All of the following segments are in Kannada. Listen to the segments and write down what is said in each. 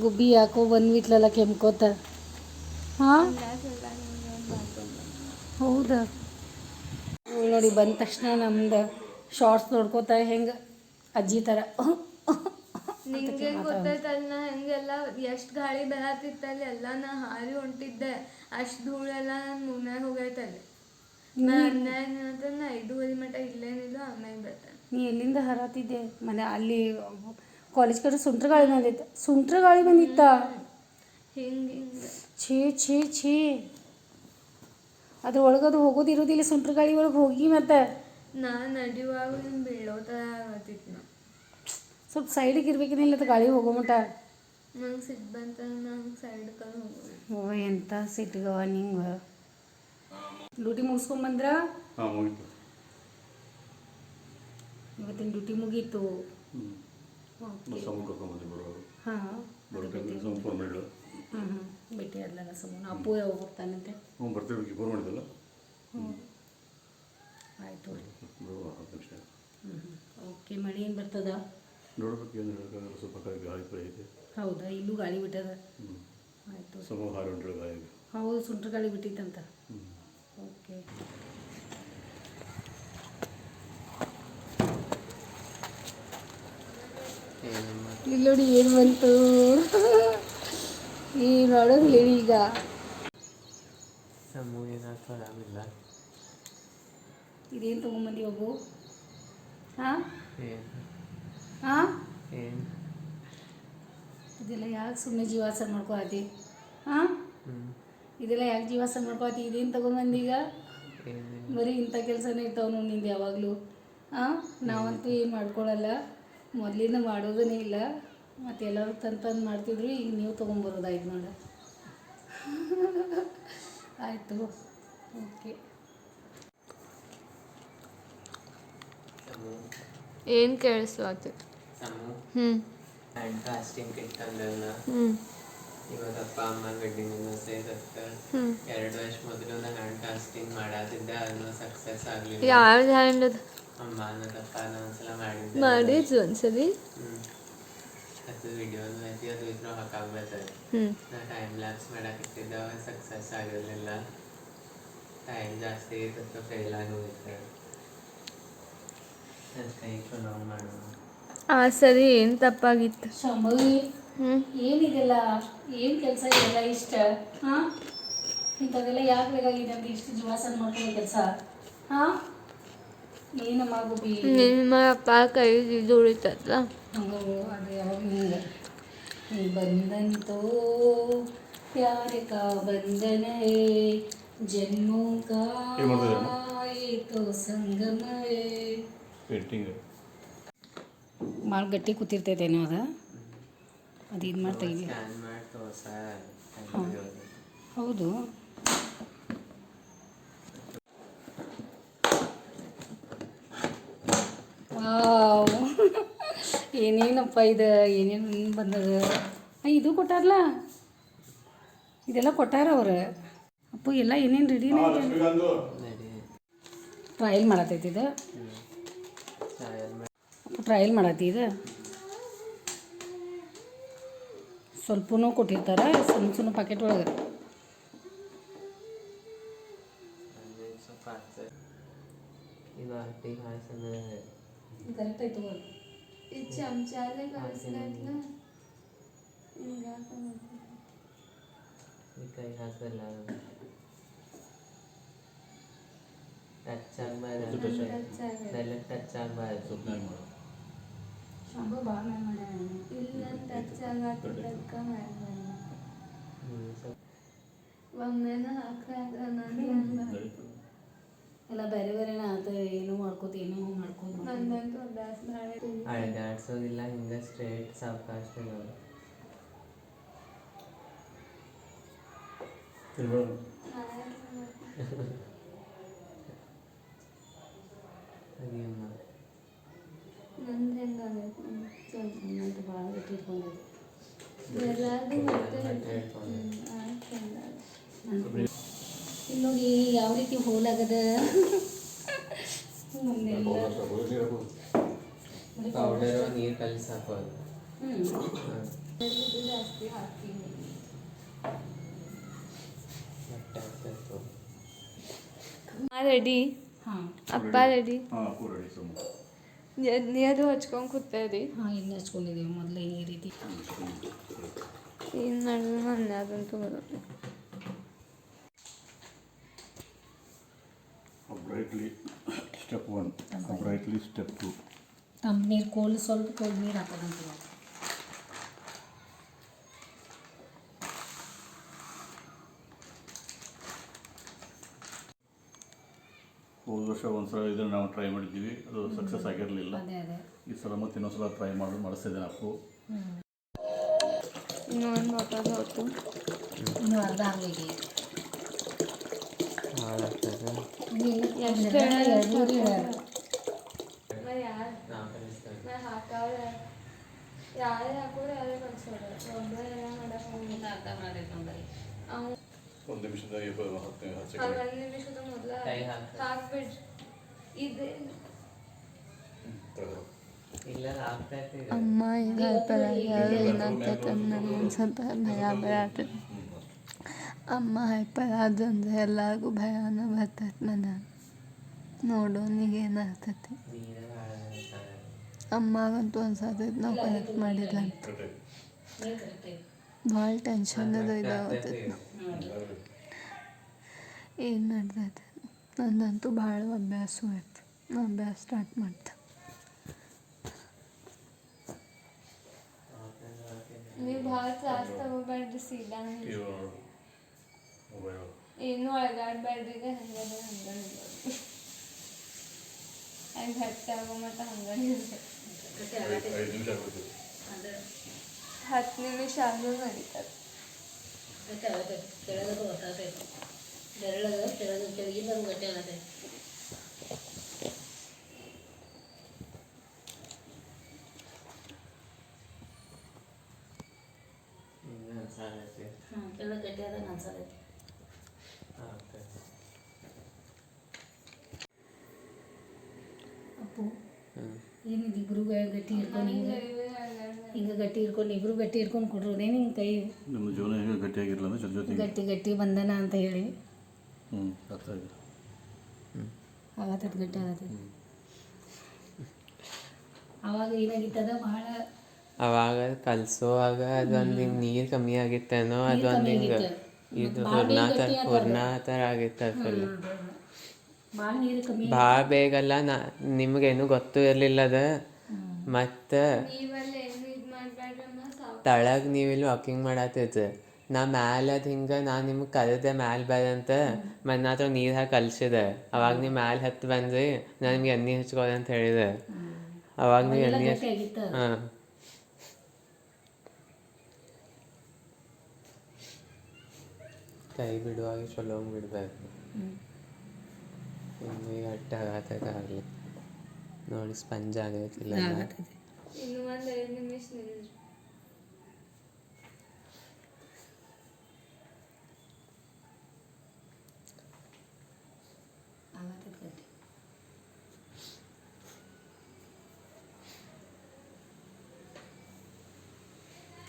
ಗುಬ್ಬಿ ಯಾಕೋ ಬಂದ್ಬಿಟ್ಲಲ್ಲ ಕೆಮ್ಕೋತ. ಹಾಂ? ಹೌದಾ? ನೋಡಿ ಬಂದ ತಕ್ಷಣ ನಮ್ದು ಶಾರ್ಟ್ಸ್ ನೋಡ್ಕೋತ ಹೆಂಗೆ ಅಜ್ಜಿ ಥರ ನಿಂಗೆ ಗೊತ್ತೈತಲ್ಲ ನಾ ಹೆಂಗೆಲ್ಲ ಎಷ್ಟು ಗಾಳಿ ಬರತ್ತಿತ್ತಲ್ಲಿ ಎಲ್ಲ ನಾ ಹಾರಿ ಹೊಂಟಿದ್ದೆ. ಅಷ್ಟು ಧೂಳೆಲ್ಲ ನನ್ನ ಮುನ್ಯಾಗ ಹೋಗೈತಲ್ಲಿ ನಾ ಹನ್ನೆರಡು ನಾ ಐದೂವರೆ ಮಟ್ಟ ಇಲ್ಲೇನಿಲ್ಲ ಆಮೇಲೆ ಬರ್ತಾನೆ. ನೀ ಎಲ್ಲಿಂದ ಹರತಿದ್ದೆ ಮನೆ ಅಲ್ಲಿ ಕಾಲೇಜ್ ಕಡೆ ಸುಂಟ್ರ ಗಾಳಿ ಬಂದಿತ್ತು. ಸುಂಟ್ರ ಗಾಳಿ ಬಂದಿತ್ತ? ಹಿಂಗೆ ಛೀ ಛೀ ಛೀ. ಛೇ ಅದು ಒಳಗದು ಹೋಗೋದು ಇರೋದಿಲ್ಲ ಸುಂಟ್ರ ಗಾಳಿ ಒಳಗೆ ಹೋಗಿ ಮತ್ತೆ. ನಾ ನಡೆಯುವಾಗ ಬೀಳೋತ ಆಗತ್ತಿತ್ತು ನಾ ಸ್ವಲ್ಪ ಸೈಡಿಗೆ ಇರ್ಬೇಕಿಲ್ಲ ಅದು ಗಾಳಿ ಹೋಗೋ ಮಟ. ನಂಗೆ ಸಿಟ್ಟು ಬಂತ ನಂಗೆ ಸೈಡ್ ಕಲ್ ಓ ಎಂತ ಸಿಟ್ಗವ ನಿಂಗೆ. ಡ್ಯೂಟಿ ಮುಗಿಸ್ಕೊಂಬಂದ್ರ ಇವತ್ತಿನ ಡ್ಯೂಟಿ ಮುಗೀತು. ಹಾಂ ಬರೋ ಟೈಮಿಗೆ ಸಮ ಫೋನ್ ಮಾಡಿಲ್ಲ ಹ್ಞೂ ಹ್ಞೂ ಭೇಟಿ ಆದ್ಲಲ್ಲ ಸುಮ್ಮನೆ ಅಪ್ಪು ಯಾವಾಗ ಹೋಗ್ತಾನಂತೆ ಹ್ಞೂ ಬರ್ತೀವಿ. ಫೋನ್ ಮಾಡಿದ್ದಲ್ಲ? ಆಯಿತು ಹತ್ತು ನಿಮಿಷ. ಹ್ಞೂ ಹ್ಞೂ ಓಕೆ ಮಳೆ ಏನು ಬರ್ತದ? ನೋಡ್ಬೇಕು ಏನು ಹೇಳೋಕ್ಕಾಗಲ್ಲ ಸ್ವಲ್ಪ ಗಾಳಿ ಪರಿ ಐತೆ. ಹೌದಾ? ಇಲ್ಲೂ ಗಾಳಿ ಬಿಟ್ಟದ? ಹ್ಞೂ ಆಯಿತು ಸಮೂಹ ಹಾರಿ ಹೊಂಟಿರೋ ಗಾಳಿ. ಹೌದು ಸುಂಟ್ರ ಗಾಳಿ ಬಿಟ್ಟಿತ್ತಂತ. ಓಕೆ. ಇಲ್ಲಿ ನೋಡಿ ಏನು ಬಂತು? ಈ ನೋಡೋದು ಹೇಳಿ ಈಗ. ಇದೇನು ತೊಗೊಂಬಂದಿ ಹೋಗು? ಹಾಂ? ಹಾಂ? ಇದೆಲ್ಲ ಯಾಕೆ ಸುಮ್ಮನೆ ಜೀವಾಸ ಮಾಡ್ಕೋತಿ ಹಾಂ? ಇದೆಲ್ಲ ಯಾಕೆ ಜೀವಾಸ ಮಾಡ್ಕೋತಿ ಇದೇನು ತೊಗೊಂಬಂದೀಗ ಈಗ? ಬರೀ ಇಂಥ ಕೆಲಸನೇ ಇರ್ತಾವೆ ನೋಡಿ ನಿಂದು ಯಾವಾಗಲೂ. ಹಾಂ? ನಾವಂತೂ ಏನು ಮಾಡ್ಕೊಳಲ್ಲ. ಮೊದಲಿಂದ ಮಾಡೋದೇ ಇಲ್ಲ. ಮತ್ತು ಎಲ್ಲರೂ ತಂದು ತಂದು ಮಾಡ್ತಿದ್ರು ಈಗ ನೀವು ತೊಗೊಂಬರೋದಾಯ್ತು ನೋಡ. ಆಯಿತು ಓಕೆ. ಏನು ಕೇಳಿಸ್ವಾತು ಸಮೂಹ ಹ್ಞೂ ಹ್ಯಾಂಡ್ ಕಾಸ್ಟಿಂಗ್ ಕಿಟ್ ತಂದಲ್ಲ ಹ್ಞೂ ಇವಾಗ ಅಪ್ಪ ಅಮ್ಮ ವೆಡ್ಡಿಂಗ್ ಸೇರತ್ತೆ ಎರಡು ವರ್ಷ ಮೊದಲು ನಾನು ಹ್ಯಾಂಡ್ ಕಾಸ್ಟಿಂಗ್ ಮಾಡಾತಿದ್ದೆ ಅದನ್ನು ಸಕ್ಸಸ್ ಆಗಲಿಲ್ಲ. ಯಾವ್ದು ಹ್ಯಾಂಡ್ ನಾನು ಒಂದ್ಸಲ ಟೈಮ್ ಲ್ಯಾಪ್ಸ್ ಮಾಡಾಕತ್ತಿದ್ದೆ ಸಕ್ಸಸ್ ಆಗಿರಲಿಲ್ಲ. ಟೈಮ್ ಜಾಸ್ತಿ ಇತ್ತು ಫೇಲ್ ಆಗಿ ಹೋಗಿತ್ತು ಅದಕ್ಕೆ ಈಗ ಚಲೋ ಮಾಡೋಣ. ಆ ಸರಿ ಏನು ತಪ್ಪಾಗಿತ್ತು? ಹ್ಞೂ ಏನಿದೆಲ್ಲ ಏನು ಕೆಲಸ ಇದೆಲ್ಲ ಇಷ್ಟ? ಹಾಂ? ಇಂಥದ್ದೆಲ್ಲ ಯಾಕೆ ಬೇಕಾಗಿದೆ ಇಷ್ಟ ಇಷ್ಟು ಜೀವಾಸನ ಮಾಡ್ಕೊಳ್ಳೋ ಕೆಲಸ? ಹಾಂ? ನಿಮ್ಮ ಅಪ್ಪ ಕೈ ಇದು ಉಳಿತಲ್ಲ ಹಂಗೆ ಅದು ಯಾವಾಗ ಹಿಂಗೆ. ನೀ ಬಂದಂತೋ ಪ್ಯಾರ ಕಾ ಬಂಧನ ಹೇ ಜನ್ಮೋ ಕಾ ಏನ್ ಮಾಡ್ತಿದ್ದೀರಮ್ಮ? ಯೇ ತೋ ಸಂಗಮ ಹೇ ಪೇಂಟಿಂಗ್. ಭಾಳ ಗಟ್ಟಿ ಕೂತಿರ್ತೈತೇನೋ ಅದು? ಅದು ಇದು ಮಾಡಿ ತೆಗಿ ಸ್ಕ್ಯಾನ್ ಮಾಡಿ ತೋರ್ಸ ಹೌದು. ಏನೇನಪ್ಪ ಇದು, ಏನೇನು ಬಂದದ? ಇದು ಕೊಟ್ಟಾರಲ್ಲ ಇದೆಲ್ಲ ಕೊಟ್ಟಾರ ಅವರು. ಅಪ್ಪ, ಎಲ್ಲ ಏನೇನು ರೆಡಿನೇ ಟ್ರಯಲ್ ಮಾಡತೈತಿ ಇದು. ಟ್ರಯಲ್ ಮಾಡಿ ಟ್ರಯಲ್ ಮಾಡತ್ತಿ ಇದು. ಸ್ವಲ್ಪನೂ ಕೊಟ್ಟಿರ್ತಾರೆ ಸಣ್ಣ ಸಣ್ಣ ಪ್ಯಾಕೆಟ್ ಒಳಗೆ. ಕರೆಕ್ಟ್ ಆಯ್ತು ಈ ಚಮಚಾಲೆ ಕಳಿಸ್ಲೈತ್ಲ ಹಿಂಗೆ ಈ ಕೈ ಹಾಕಲ್ಲ ಟಚ್ ಆಗಬಾರ್ದು ಟಚ್ ಆಗಿದೆ ಮೆಲ್ಲಗೆ ಟಚ್ ಆಗಬಾರ್ದು ಶಂಭು ಭಾಳ ಮಾಡ್ಯಾನ ಇಲ್ಲ ಟಚ್ ಆಗತ್ತಿದ್ದಕ್ಕ ಮಾಡಿ ಹ್ಞೂ ಸ್ವಲ್ಪ ಒಮ್ಮೆನ ಹಾಕಾಗ ನಾನು ಎಲ್ಲ ಬೇರೆ ಬೇರೆನ ಆತ ಏನೋ ಮಾಡ್ಕೋತ ಏನೋ ಮಾಡ್ಕೋತ ನಂದಂತೂ ಅಭ್ಯಾಸ ಮಾಡಿ ಅಳ್ದಾಡ್ಸೋದಿಲ್ಲ ಹಿಂಗೆ ಸ್ಟ್ರೇಟ್ ಸಾವಕಾಶ ಅದೇನು ನಂದು ಹೆಂಗಾಗೈತೆ ನನ್ನಂತೂ ಭಾಳ ಗಟ್ಟಿ ಇಟ್ಕೊಂಡಿದ್ದೆ. ಎಲ್ಲಾರ್ದು ಮತ್ತೆ ಹೇಳ್ಕೊಂಡು ಆಯ್ತು ಹಂಗಾದ್ರೆ. ಇಲ್ಲಿ ನೋಡಿ ಯಾವ ರೀತಿ ಹೋಲಾಗದ? ನೀರು ಕಲಿಸಿ ಹಾಕೋದು ಹ್ಞೂ ಹಾಂ ಇದು ಜಾಸ್ತಿ ಹಾಕ್ತೀನಿ. ರೆಡಿ? ಹಾಂ. ಅಪ್ಪ ರೆಡಿ. ಹಾಂ ಕೂರಡಿ ಸುಮ್ಮ. ಎಣ್ಣೆ ಅದು ಹಚ್ಕೊಂಡು ಕೂತೇರಿ ಹಾಂ ಇನ್ನು ಹಚ್ಕೊಂಡಿದ್ದೀವಿ ಮೊದಲೇ ಈ ರೀತಿ. ಏನು ಮೊನ್ನೆ ಅದಂತೂ ಬರೋದು brightly step one brightly step two ತಮ್ಮ ನೀರು ಕೋಲ್ಡ್ ಸ್ವಲ್ಪ ಕೋಲ್ಡ್ ನೀರು ಹಾಕೋದಂತ ನಾವು ಹೋದ ವರ್ಷ ಒಂದ್ಸಲ ಇದನ್ನ ನಾವು ಟ್ರೈ ಮಾಡಿದ್ದೀವಿ. ಅದು ಸಕ್ಸಸ್ ಆಗಿರಲಿಲ್ಲ. ಅದೇ ಅದೇ. ಈ ಸಲ ಮತ್ತೆ ಇನ್ನೊಂದ್ಸಲ ಟ್ರೈ ಮಾಡಿ ಮಾಡಿಸ್ತಿದ್ದೇನೆ ಅಪ್ಪು ಇನ್ನೂ ಒಂದು ಬಾಟಲ್ ಹೊತ್ತು ಇನ್ನು ಅರ್ಧ ಆಗಲಿಗೆ ಒಂದು ನಿಮಿಷದ ಹತ್ತು ಹತ್ತು ಆ ಒಂದು ನಿಮಿಷದ ಮೊದಲ ಕೈ ಹಾಕು. ಹಾಕ್ಬಿಡ್ರಿ ಇದೆ ಸೆಕೆಂಡ್ ಇಲ್ಲ ಆಗ್ತಾ ಇರ್ತೀವಿ ಅಮ್ಮ ಈಗ ಹೈಪರ್ ಏನಾಗ್ತೈತೆ ನನಗೆ ಸ್ವಲ್ಪ ಭಯ ಭಯ ಆಗ್ತೈತೆ ಅಮ್ಮ ಹೈಪರ್ ಆದಂದ್ರೆ ಎಲ್ಲರಿಗೂ ಭಯನ ಬರ್ತೈತೆ ನನಗೆ ನೋಡೋನಿಗೆ ಏನಾಗ್ತೈತಿ ನೀರೇ ಭಾಳ ಇರ್ತಾರೆ. ಅಮ್ಮಗಂತೂ ಅನ್ಸತೈತೆ ನಾವು ಕರೆಕ್ಟ್ ಮಾಡಿಲ್ಲ ಅಂತ ನೀರು ಕರೆಕ್ಟ್ ಇದೆ ಭಾಳ ಟೆನ್ಷನ್ ಅದು ಆಗ್ತಾ ಇದಾಗತ್ತೈತೆ ಇರ್ತೀವಿ. ಏನು ನಡ್ದೈತೆ ನಂದಂತೂ ಭಾಳ ಅಭ್ಯಾಸ ಆಯ್ತು ನಾ ಅಭ್ಯಾಸ ಸ್ಟಾರ್ಟ್ ಮಾಡ್ತೆ ಆಗ್ತಾ ಇರ್ತೀವಿ. ನೀವು ಭಾಳ ತ್ರಾಸ ತಗೋಬೇಡ್ರಿ ಸೀದಾ ಮೊಬೈಲ್ ಏನು ಅಳಗಾಡ್ಬೇಡ್ರಿ ಈಗ ಹಂಗದ ಹಂಗ ನಿಲ್ಲೋದು ಹಂಗೆ ಗಟ್ಟಿ ಆಗೋ ಮಟ್ಟ ಹಂಗ ನಿಲ್ಬೇಕು ಐದು ನಿಮಿಷ ಆಗೋದು ಅಂದರೆ ಹತ್ತು ನಿಮಿಷ ಆದ್ರೂ ನಡೀತದೆ ಗಟ್ಟಿ ಆಗತ್ತೆ ಕೆಳಗದು ಗೊತ್ತಾಗ್ತೈತೆ ಬೆರಳದು ಕೆಳಗೆ ಕೆಳಗಿಂದ ಗಟ್ಟಿ ಆಗತ್ತೆ ಇನ್ನೂ ಅನ್ಸಾಗತ್ತೆ. ಹಾಂ ಕೆಳಗೆ ಗಟ್ಟಿ ಆದಾಗ ಅನ್ಸತೈತೆ ಆಗ್ತಾ ಇದೆ. ಅಪ್ಪು. ಏನಿದು ಇಬ್ರು ಗಟ್ಟಿ ಹಿಡ್ಕೊಂಡು ಹಿಂಗೆ? ಹಿಂಗೆ ಗಟ್ಟಿ ಹಿಡ್ಕೊಂಡು ಇಬ್ರು ಗಟ್ಟಿ ಹಿಡ್ಕೊಂಡು ಕೊಡ್ರೋದೇನು ಹಿಂಗೆ ಕೈ? ನಿಮ್ಮ ಜೀವನ ಹೇಗೆ ಗಟ್ಟಿಯಾಗಿರಲ್ಲ ಅಂದ್ರೆ ಜೊತೆ ಜೊತೆಗೆ. ಗಟ್ಟಿ ಗಟ್ಟಿ ಬಂಧನ ಅಂತ ಹೇಳಿ. ಹ್ಞೂ ಗಟ್ಟಿ ಅವಾಗ ಏನಾಗಿತ್ತದ? ಭಾಳ ಅವಾಗ ಕಲ್ಸೋವಾಗ ಅದೊಂದು ಹಿಂಗೆ ನೀರು ಕಮ್ಮಿ ಆಗಿತ್ತೇನೋ ಅದೊಂದು ಹಿಂಗೆ ಇದು ಹೂರ್ಣ ಥರ ಹೂರ್ಣ ಥರ ಆಗಿತ್ತು ಫುಲ್ ಭಾಳ ನೀರು ಕಮ್ಮಿ ಭಾಳ ಬೇಗಲ್ಲ ನಾ ನಿಮ್ಗೇನು ಗೊತ್ತೂ ಇರಲಿಲ್ಲ ಅದ ಮತ್ತು ತಳಗ್ ನೀವಿಲ್ಲಿ ವಾಕಿಂಗ್ ಮಾಡತ್ತಿತ್ತು ನಾ ಮ್ಯಾಲ ಅದು ಹಿಂಗ ನಾ ನಿಮ್ಗೆ ಕರೆದೆ ಮ್ಯಾಲ ಬರಂತ ಮತ್ತು ನಾ ಹತ್ರ ನೀರು ಹಾಕಿ ಕಲ್ಸಿದೆ. ಅವಾಗ ನೀವು ಮ್ಯಾಲ ಹತ್ತಿ ಬಂದ್ರಿ ನಾ ನಿಮ್ಗೆ ಎಣ್ಣೆ ಹಚ್ಕೊಳ್ಳಿ ಅಂತ ಹೇಳಿದೆ. ಅವಾಗ ನೀವು ಎಣ್ಣೆ ಹಾಂ. ಕೈ ಬಿಡುವಾಗ ಚಲೋ ಬಿಡ್ಬೇಕು. ಹಿಂಗೆ ಗಟ್ಟಿ ಆಗತ್ತೈತೆ ಆಗಲಿ. ನೋಡಿ ಸ್ಪಂಜ್ ಆಗೈತಿಲ್ಲ ಆಗತ್ತೈತೆ. ಇನ್ನು ಒಂದು ಐದು ನಿಮಿಷ ನಿಲ್ರಿ. ಆಗತ್ತೈತೆ. ಗಟ್ಟಿ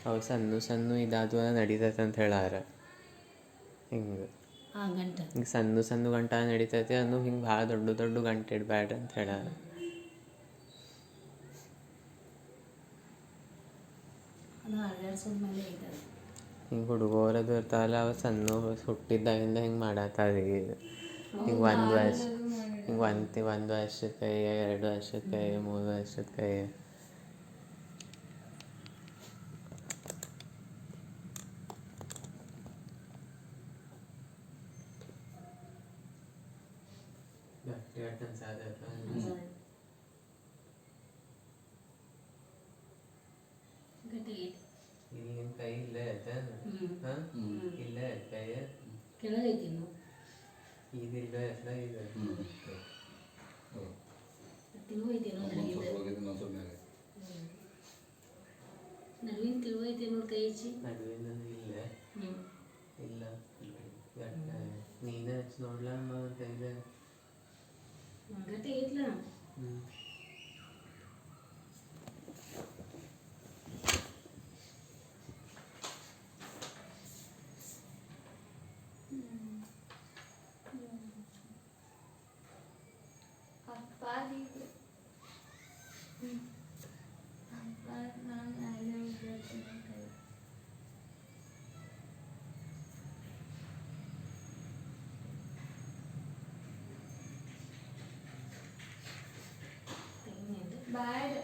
ಅವು ಸಣ್ಣ ಸಣ್ಣ ಇದಾದ್ವು ನಡೀತೈತೆ ಅಂತ ಹೇಳಾರ. ಹಿಂಗೆ. ಹಿಂಗೆ ಸಣ್ಣ ಸಣ್ಣ ಗಂಟ ನಡೀತೈತಿ ಅನ್ನು ಹಿಂಗೆ ಭಾಳ ದೊಡ್ಡ ದೊಡ್ಡ ಗಂಟೆ ಇಡಬೇಡ್ರಿ ಅಂತ ಅದು ಅದು. ಹಿಂಗೆ ಹುಡುಗರದು ಇರ್ತಾವಲ್ಲ ಅವು ಸಣ್ಣ ಹುಟ್ಟಿದ್ದಾಗಿಂದ ಹಿಂಗೆ ಮಾಡತ್ತಾರ ಈಗ. ಹಿಂಗೆ ಒಂದು ವರ್ಷ ಹಿಂಗೆ ಒಂದು ಒಂದು ವರ್ಷದ ಕೈ ಎರಡು ವರ್ಷದ ಕೈ ಮೂರು ವರ್ಷದ ಕೈ ಗಟ್ಟಿ ಗಟ್ಟಿ ಅನ್ಸಾತೈತೆ. ಗಟ್ಟಿ ಐತೆ ಇಲ್ಲಿ ನಿಮ್ಮ ಕೈ ಇಲ್ಲೇ ಐತೆ ಹ್ಞೂ ಹಾಂ ಇಲ್ಲೇ ಐತೆ ಕೈ ಕೆಳಗೈತಿ ಇನ್ನು ಇದು ಇಲ್ಲೇ ಐತೆ ಇದು. ಹ್ಞೂ ತಿಳುವ ಐತಿ ನೋಡಿ ನಡುವಿನ ತಿಳುವೈತಿ ನೋಡಿ ಕೈ ಹಚ್ಚಿ. ನಡುವಿನ ಇಲ್ಲ. ಇಲ್ಲ. ನೀನೇ ಹಚ್ಚಿ ನೋಡ್ಲಮ್ಮ ಕೈಗೆ ಗಟ್ಟಿ ಐತ್ಲ ಹ್ಞೂ ಬ್ಯಾಡ್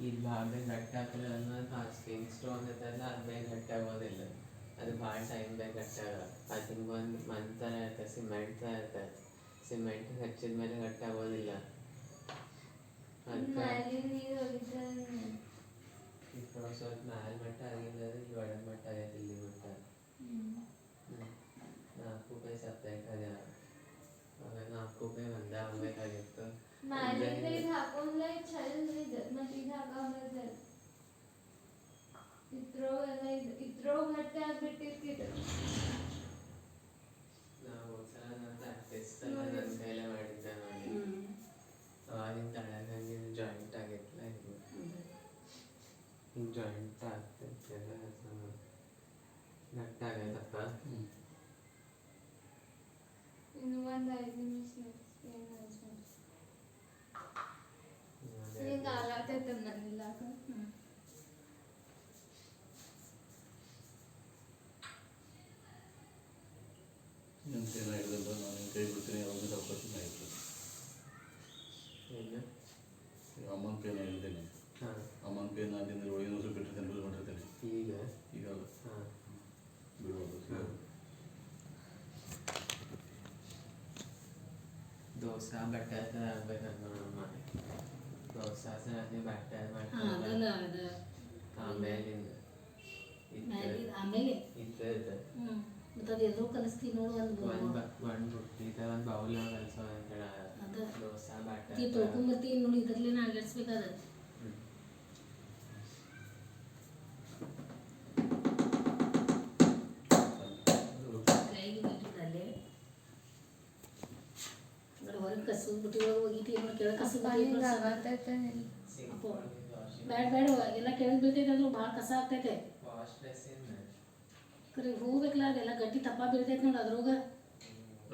ಈ ಬಾಂಬೆ ಗಟ್ಟ ಹಾಕಿದ್ರೆ ಸ್ಕಿನ್ ಸ್ಟೋನ್ ಇರ್ತಲ್ಲ ಅದ್ಮೇಲೆ ಗಟ್ಟ ಆಗೋದಿಲ್ಲ ಅದು ಭಾಳ ಟೈಮ್ ಬೇಕು ಗಟ್ಟಾಗ ಅದು ಹಿಂಗೆ ಒಂದು ಮಣ್ ಥರ ಇರ್ತದೆ ಸಿಮೆಂಟ್ ಥರ ಇರ್ತದೆ ಸಿಮೆಂಟ್ ಹಚ್ಚಿದ ಮೇಲೆ ಗಟ್ಟ ಆಗೋದಿಲ್ಲ ಅದಕ್ಕೆ ಮ್ಯಾಲಿನ ನೀರು ಹೋಗಿದ್ರೆ ఇప్పుడు ಸ್ವಲ್ಪ ಮ್ಯಾಲ್ ಮಟ್ಟ ಆಗಿಲ್ಲ ಇಲ್ಲಿ ಒಳಗೆ ಮಟ್ಟ ಆಗೈತೆ ಚಲ್ ಇದು ಮತ್ತೆ ಇದು ಹಾಕೊಂಡ್ರೆ ಇದ್ರೊಳಗೆಲ್ಲ ಇದು ಇದ್ರೊಳಗೆ ಗಟ್ಟಿ ಆಗ್ಬಿಟ್ಟಿರ್ತಿದ್ದು ನಾವು ಸಲ ನನ್ನ ಟೆಸ್ಟ್ ಎಲ್ಲ ನನ್ನ ಕೈಲೇ ಮಾಡಿದ್ದೆ ನೋಡಿ ಅವಾಗಿನ ತಳಗ ಜಾಯಿಂಟ್ ಆಗಿತ್ತಲ್ಲ ಇದು ಜಾಯಿಂಟ್ ಇನ್ನು ಒಂದು ಐದು ನಿಮಿಷ ಏನು ಹಿಂಗೆ ಆಗತ್ತೈತೆ ಮನೆಲ್ಲ ನನ್ನ ಕೈನ ಹಿಡಿದಿಲ್ಲ ನಾನು ನಿನ್ನ ಕೈ ಬಿಡ್ತೀನಿ ಅವಾಗ ಅವಕಾಶ ಆಯಿತು ಏನು ಅಮ್ಮನ ಪೇನ ಹಿಡಿದೇನೆ ಹಾಂ ಅಮ್ಮನ ಪೇನ ಅಲ್ಲಿಂದ ಒಳಗಿನ ವರ್ಷ ಬಿಟ್ಟಿರ್ತೇನೆ ಬಿಲ್ ಮಾಡಿರ್ತೇನೆ ಈಗ ಈಗ ಅಲ್ಲ ಹಾಂ ಬಿಡುವುದು ದೋಸೆ ಬಟ್ಟೆ ಆಗ್ಬೇಕಂತ ಅದೇ ಅದಲ್ಲ ಮಾಡ್ತಾರೆ ಅದು ಆಮೇಲಿಂದ ಆಮೇಲೆ ಇದ್ದದ್ದು ಹ್ಞೂ ಮತ್ತು ಅದು ಎದುರು ಕಲಿಸ್ತೀವಿ ನೋಡು ಒಂದು ಒಂದು ಬುಟ್ಟಿದ ಒಂದು ಬೌಲ್ ಕಲಿಸೋ ಅಂತ ಹೇಳ ದೋಸೆ ತೊಳ್ಕೊಂಬರ್ತೀವಿ ನೋಡಿ ಇದರಲ್ಲೇ ನಾ ಏನು ಕೆಳಗೆ ಕಸ ಅಪ್ಪೋ ಬ್ಯಾಡ ಬ್ಯಾಡ ಎಲ್ಲ ಕೆಳಗೆ ಬೀಳ್ತೈತೆ ಅಂದ್ರೆ ಭಾಳ ಕಸ ಆಗ್ತೈತೆ. ಕರೆ ಹೋಗ್ಬೇಕಲ್ಲ ಅದೆಲ್ಲ ಗಟ್ಟಿ ತಪ್ಪ ಬೀಳ್ತೈತೆ ನೋಡಿ ಅದ್ರೊಳಗ.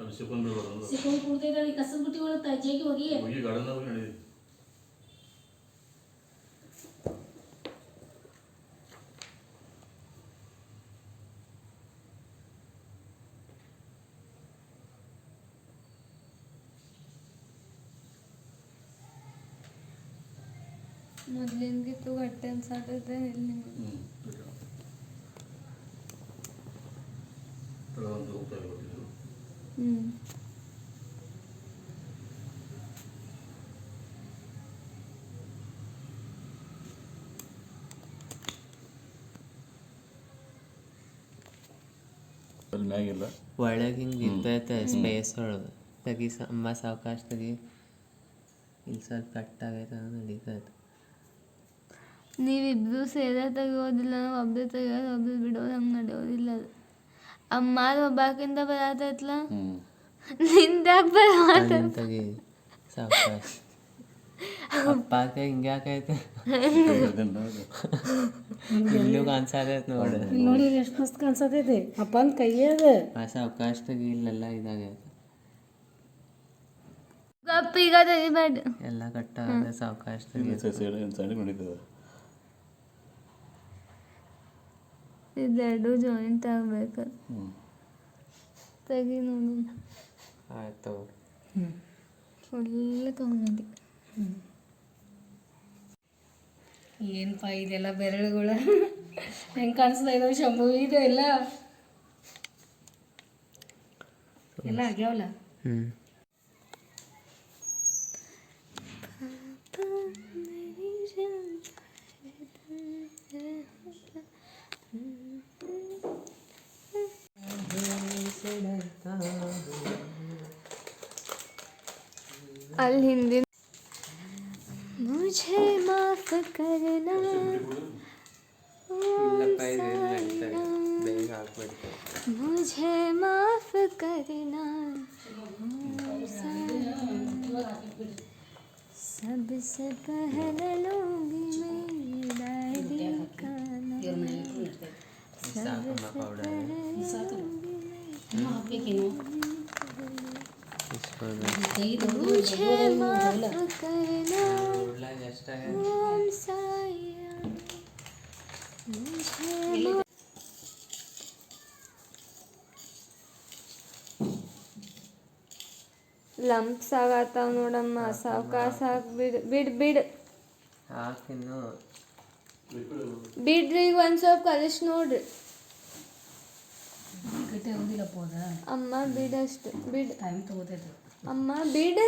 ಅದು ಸಿಕ್ಕೊಂಡು ಕುಡ್ತೈತೆ ಕಸದ ಬುಟ್ಟಿ ಒಳಗೆ ತಜ್ಜಾಗಿ ಹೋಗಿ. ಮೊದ್ಲಿನ್ಗಿತ್ತು ಗಟ್ಟಿ ಅನ್ಸಾತೈತೆ ಇಲ್ಲಿ ಹ್ಞೂ ಒಂದು ಹೋಗ್ತಾ ಹ್ಞೂ ಮ್ಯಾಗಿಲ್ಲ. ಒಳಗೆ ಹಿಂಗೆ ಇರ್ತೈತೆ ಸ್ಪೇಸ್ ಒಳಗೆ. ತೆಗಿ ಸ ಅಮ್ಮ ಸಾವಕಾಶ ತೆಗಿ ಇಲ್ಲಿ ಸ್ವಲ್ಪ ಕಟ್ ಆಗೈತೆ ನಡೀತೈತೆ. ನೀವಿಬ್ರು ಸೇರೇ ತೆಗಿಯೋದಿಲ್ಲ ನಾವು ಒಬ್ಬರು ತೆಗಿಯೋದು ಒಬ್ರು ಬಿಡೋದು ಹಂಗೆ ನಡೆಯೋದಿಲ್ಲ ಅದು. ಅಮ್ಮ ಒಬ್ಬಾಕಿಂದ ಬರತೈತ್ಲ ಹ್ಞೂ ತೆಗಿ ಸಾವಕಾಶ ಅಪ್ಪಾಕ ಇಲ್ಲೂ ನೋಡಿ ಇಲ್ಲಿ ನೋಡಿ. ಎಷ್ಟು ಮಸ್ತ್ ಕಾಣಿಸತೈತೆ ಅಪ್ಪನ ಆ ಸಾವಕಾಶ ತೆಗಿ ಇಲ್ಲೆಲ್ಲ ಇದಾಗೈತೆ ಗಪ್ಪ ಈಗ ತೆಗಿಬೇಡ ಎಲ್ಲ ಕಟ್ಟ ಸಾವಕಾಶ ತೆಗಿ. ಸೈಡ್ ಸೈಡ್ ನಡೀತದೆ ಇದೆರಡು ಜಾಯಿಂಟ್ ಆಗ್ಬೇಕು ಹ್ಞೂ ತೆಗಿ ನೋಡು ಆಯ್ತು ಫುಲ್ ಕಮ್ಮಿ ಏನಪ್ಪ ಇದೆಲ್ಲ ಬೆರಳುಗಳು ಹೆಂಗೆ ಕಾಣಿಸ್ತಾ ಇದಾವೆ ಶಂಭು ಇದು ಎಲ್ಲ ಎಲ್ಲ ಆಗ್ಯಾವಲ್ಲ ಹ್ಞೂ ಅಲ್ಲಿ अल हिंदी मुझे माफ़ करना। मुझे माफ़ करना। सबसे पहले लूँगी मेरी डायरी का नाम। सबसे पहले ಲಂಪ್ಸ್ ಆಗತ್ತಾವ ನೋಡಮ್ಮ ಸಾವ್ಕಾಸ ಹಾಕ್ ಬಿಡ್ ಬಿಡ್ ಬಿಡ್ ಹಾಕಿನ್ನು ಬಿಡ್ರಿ ಈಗ ಒಂದ್ ಸ್ವಲ್ಪ ಕಲಿಸ್ ನೋಡ್ರಿ ಗಟ್ಟಿ ಆಗೋದಿಲ್ಲಪ್ಪ ಅದ ಅಮ್ಮ ಬಿಡ್ ಅಷ್ಟು ಬಿಡ್. ಟೈಮ್ ತಗೋತೈತೆ ಅಮ್ಮ ಬಿಡ.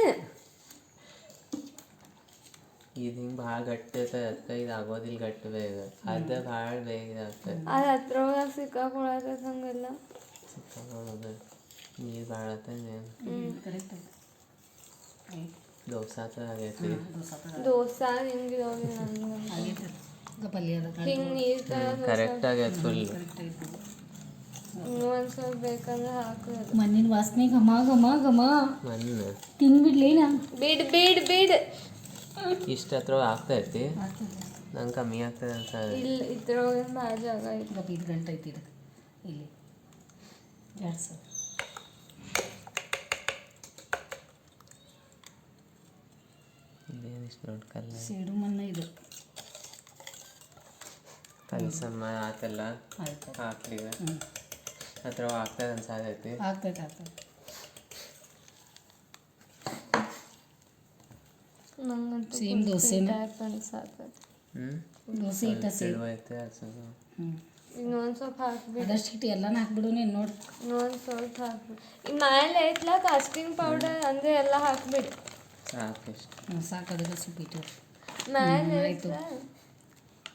ಇದು ಹಿಂಗೆ ಭಾಳ ಗಟ್ಟಿ ಇರ್ತದೆ ಅದಕ್ಕೆ ಇದು ಆಗೋದಿಲ್ಲ ಗಟ್ಟಿ ಬೇಗ. ಅದು ಭಾಳ ಬೇಗ ಇದಾಗ್ತದೆ ಅದ್ ಹತ್ರ ಒಳಗೆ ಸಿಕ್ಕಾಕೊಳತೈತ ಹಂಗೆಲ್ಲ ಸಿಕ್ಕಾಕೊಳ್ಳೋದು ನೀರು ಭಾಳ ದೋಸೆ ಆತ ಆಗೈತಿ ದೋಸಾ ಹಿಂಗೆ. ಹಿಂಗ್ ನೀರ್ ಕರೆಕ್ಟ್ ಆಗೈತೆ ಫುಲ್ ಒಂದ್ ಸ್ವಲ್ಪ ಬೇಕಂದ್ರೆ ಹಾಕೋದು ಮಣ್ಣಿನ ವಾಸನೆ ಘಮ ಘಮ ಘಮ. ಮಣ್ಣು ತಿಂದ್ಬಿಡ್ಲೇನ ಬಿಡ್ ಬಿಡ್ ಬಿಡ್. ಇಷ್ಟ ಹತ್ರ ಆಗ್ತೈತಿ ನಂಗೆ ಕಮ್ಮಿ ಆಗ್ತದೆ ಅಂತ ಇಲ್ಲಿ ಇದ್ರೊಳಗೆ ಭಾಳ ಜಾಗ ಐತಿ ಈಗ ಐದು ಗಂಟೆ ಐತಿ ಇದಕ್ಕೆ ಇಲ್ಲಿ. ಎರಡು ಸಾವಿರ ಇದೇನು ಇಷ್ಟು ದೊಡ್ಡ ಕಲ್ಲ. ಸೇಡು ಮಣ್ಣ ಇದು. ಕಲ್ಸಮ್ಮ ಆತಲ್ಲ. ಆಯ್ತು. ಹತ್ರ ಆಗ್ತದೆ ಅನ್ಸಾದೈತಿ ಆಗ್ತೈತೆ ಆಗ್ತೈತೆ. ನಂಗಂತೂ ಸೇಮ್ ದೋಸೆನ. ಟೈಪ್ ಅನ್ಸಾತೈತಿ ಹ್ಞೂ ದೋಸೆ ಹಿಟ್ಟ ಹಸದು ಹ್ಞೂ ಇನ್ನೊಂದ್ ಸ್ವಲ್ಪ. ಹಾಕ್ಬಿಡ್. ಅದಷ್ಟು ಹಿಟ್ಟು ಎಲ್ಲಾನು ಹಾಕ್ಬಿಡು ನೀನು ನೋಡಿ. ಇನ್ನೊಂದ್ ಸ್ವಲ್ಪ ಹಾಕ್ಬಿಡ್. ಈ ಮೇಲೆ ಐತ್ಲಾ ಕಾಸ್ಟಿಂಗ್ ಪೌಡರ್ ಅಂದ್ರೆ ಎಲ್ಲ ಹಾಕ್ಬಿಡು. ಸಾಕಿಷ್ಟು. ಹ್ಞೂ ಸಾಕು ಅದಕ್ಕೆ ಸ್ವಲ್ಪ ಇಟ್ಟು. ಮೇಲೆ ಐತ್ಲ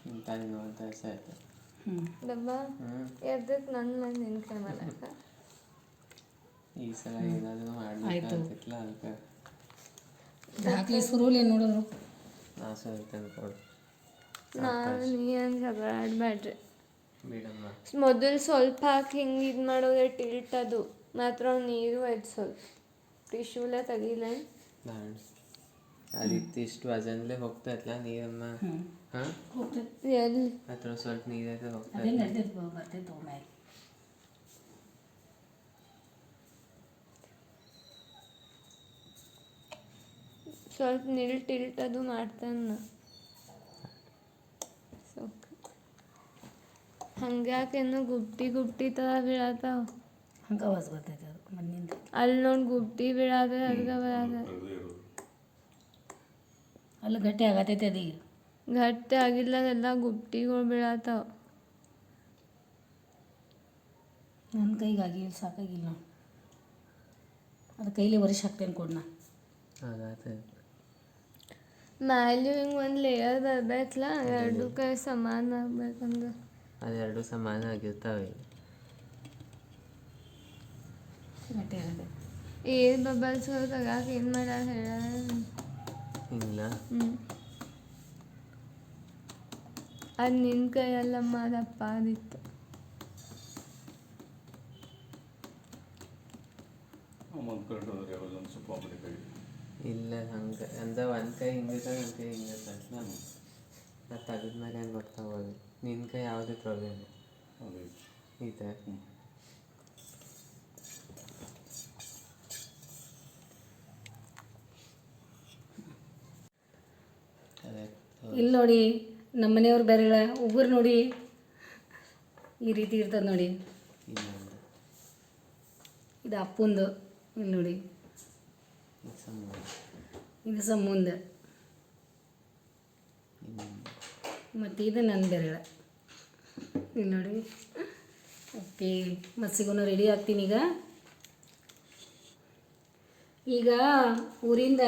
ಇಂಥ ನೋಡ್ತಾ ಆಯ್ತು. ಹ್ಞೂ ಡಬ್ಬ ಹ್ಞೂ ಎದ್ದಕ್ ನನ್ನ ಮನೆ ನಿನ್ ಕೈ ಮಾಡಕ ಈ ಸಲ ಏನಾದರೂ ಅದಕ್ಕೆ? ಹಾಕ್ಲಿ ಸುರುಲಿ ನೋಡಿದ್ರು? ನಾನು ನೀ ಏನ್ ಜಗಳ ಆಡ್ಬೇಡ್ರಿ ಬಿಡಮ್ಮ. ಮೊದಲು ಸ್ವಲ್ಪ ಹಾಕಿ ಹಿಂಗೆ ಇದು ಮಾಡೋದ್ರೆ ಟಿಲ್ಟ್ ಅದು. ಮಾತ್ರ ನೀರು ಆಯ್ತು ಸ್ವಲ್ಪ. ಟಿಶ್ಯೂಲೆ ತೆಗಿಲೇನು? ಅದಿತ್ತು ಇಷ್ಟು ವಜನ್ಲೆ ಹೋಗ್ತೈತಲ್ಲ ನೀರಮ್ಮ ಹ್ಞೂ ಹಾಂ ಹೋಗ್ತೈತೆ ಎಲ್ಲಿ ಹತ್ರ ಸ್ವಲ್ಪ ನೀರೈತೆ ಅದೇ ಹೋಗ್ತೈತೆ ನಡ್ತೈತೆ ಬರ್ತೈತೆ ಒಮ್ಮೆ ಸ್ವಲ್ಪ ನಿಲ್ ಟಿಲ್ಟ್ ಅದು ಮಾಡ್ತಾನ ಹಂಗ್ಯಾಕೇನೋ ಗುಪ್ಟಿ ಗುಪ್ಟಿ ಥರ ಬೀಳತ್ತಾವ ಹಂಗೆ ಆವಾಜ್ ಬರ್ತೈತೆ ಅದು ಮಣ್ಣಿಂದ ಅಲ್ಲಿ ನೋಡಿ ಗುಪ್ಟಿ ಬೀಳಾದ ಅದ್ಗ ಬರಾದ ಅಲ್ಲಿ ಗಟ್ಟಿ ಆಗತೈತೆ ಅದೀಗ ಗಟ್ಟಿ ಆಗಿಲ್ಲ ಎಲ್ಲ ಗುಪ್ಟಿಗಳು ಬೀಳತ್ತಾವ ನನ್ನ ಕೈಗೆ ಆಗಿಲ್ಲ ಸಾಕಾಗಿಲ್ಲ ನೋಡಿ. ಅದು ಕೈಲಿ ವರ್ಷ ಹಾಕ್ತೇನೆ ಕೊಡ್ನ ಮ್ಯಾಲೂ ಹಿಂಗೆ ಒಂದು ಲೇಯರ್ ಬರ್ಬೇಕಲ್ಲ ಎರಡು ಕೈ ಸಮಾನ ಆಗ್ಬೇಕಂದ್ರೆ ಅದೆರಡು ಸಮಾನ ಆಗಿರ್ತಾವೆ. ಏರ್ ಬಬಲ್ಸ್ ತಗಾಕ ಏನು ಮಾಡ್ಯಾರ ಹೇಳ ಇಲ್ಲ. ಹ್ಞೂ ಅದು ನಿನ್ನ ಕೈಯಲ್ಲಮ್ಮ ಅದಪ್ಪ ಅದಿತ್ತು ಇಲ್ಲ ಹಂಗೆ ಅಂದ ಒಂದು ಕೈ ಹಿಂಗೆ ಒಂದು ಕೈ ಹಿಂಗೆ ನಾನು. ಅದು ತೆಗೆದ್ಮೇಲೆ ಹೆಂಗೆ ಗೊತ್ತಾಗೋದು ನಿನ್ನ ಕೈ ಯಾವುದೇ ಪ್ರಾಬ್ಲಮ್ ಇದೆ. ಇಲ್ಲಿ ನೋಡಿ ನಮ್ಮ ಮನೆಯವ್ರು ಬೇರೆ ಉಗುರು ನೋಡಿ ಈ ರೀತಿ ಇರ್ತದೆ ನೋಡಿ. ಇದು ಅಪ್ಪಂದು ಇಲ್ಲಿ ನೋಡಿ. ಇದು ಸಮ್ಮುಂದ. ಮತ್ತು ಇದು ನನ್ನ ಬೆರಳ ಇಲ್ಲಿ. ನೋಡಿ. ಓಕೆ ಮತ್ತು ಸಿಗೋಣ ರೆಡಿ ಆಗ್ತೀನಿ ಈಗ. ಈಗ ಊರಿಂದ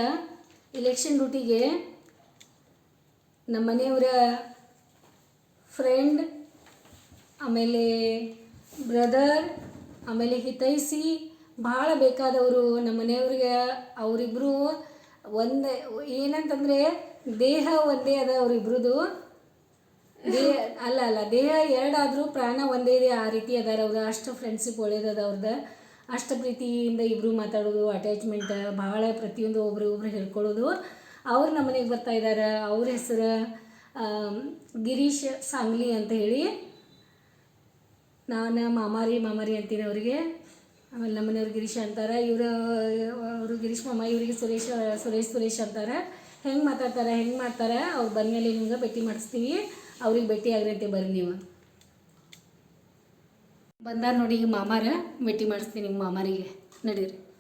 ಇಲೆಕ್ಷನ್ ಡ್ಯೂಟಿಗೆ ನಮ್ಮ ಮನೆಯವರ ಫ್ರೆಂಡ್ ಆಮೇಲೆ ಬ್ರದರ್ ಆಮೇಲೆ ಹಿತೈಸಿ ಭಾಳ ಬೇಕಾದವರು ನಮ್ಮ ಮನೆಯವ್ರಿಗೆ ಅವರಿಬ್ಬರು ಒಂದೇ, ಏನಂತಂದರೆ ದೇಹ ಒಂದೇ ಅದ ಅವರಿಬ್ರದ್ದು ದೇಹ ಅಲ್ಲ ಅಲ್ಲ, ದೇಹ ಎರಡಾದರೂ ಪ್ರಾಣ ಒಂದೇ ಇದೆ, ಆ ರೀತಿ ಅದಾರ ಅವ್ರು. ಅಷ್ಟು ಫ್ರೆಂಡ್ಶಿಪ್ ಒಳ್ಳೇದದ ಅವ್ರದ್ದು ಅಷ್ಟು ಪ್ರೀತಿಯಿಂದ ಇಬ್ಬರು ಮಾತಾಡೋದು ಅಟ್ಯಾಚ್ಮೆಂಟ್ ಭಾಳ ಪ್ರತಿಯೊಂದು ಒಬ್ರು ಒಬ್ರು ಹೇಳ್ಕೊಳ್ಳೋದು ಅವ್ರು ನಮ್ಮ ಮನೆಗೆ ಬರ್ತಾ ಇದ್ದಾರೆ ಅವ್ರ ಹೆಸರು ಗಿರೀಶ್ ಸಾಂಗ್ಲಿ ಅಂತ ಹೇಳಿ ನಾನು ಮಾಮಾರಿ ಮಾಮಾರಿ ಅಂತೀನಿ ಅವರಿಗೆ. ಆಮೇಲೆ ನಮ್ಮ ಮನೆಯವ್ರು ಗಿರೀಶ್ ಅಂತಾರೆ. ಇವರು, ಅವರು ಗಿರೀಶ್ ಮಾಮ, ಇವರಿಗೆ ಸುರೇಶ್ ಸುರೇಶ್ ಸುರೇಶ್ ಅಂತಾರೆ. ಹೆಂಗೆ ಮಾತಾಡ್ತಾರೆ, ಹೆಂಗೆ ಮಾಡ್ತಾರೆ, ಅವ್ರು ಬಂದಮೇಲೆ ನಿಮ್ಗೆ ಭೇಟಿ ಮಾಡಿಸ್ತೀವಿ. ಅವ್ರಿಗೆ ಭೇಟಿ ಆಗುತ್ತೆ ಬರ್ರಿ ನೀವು. ಬಂದಾರ ನೋಡಿ ಈಗ ಮಾಮಾರ, ಭೇಟಿ ಮಾಡಿಸ್ತೀನಿ ನಿಮ್ಮ ಮಾಮಾರಿಗೆ. ನಡೀರಿ.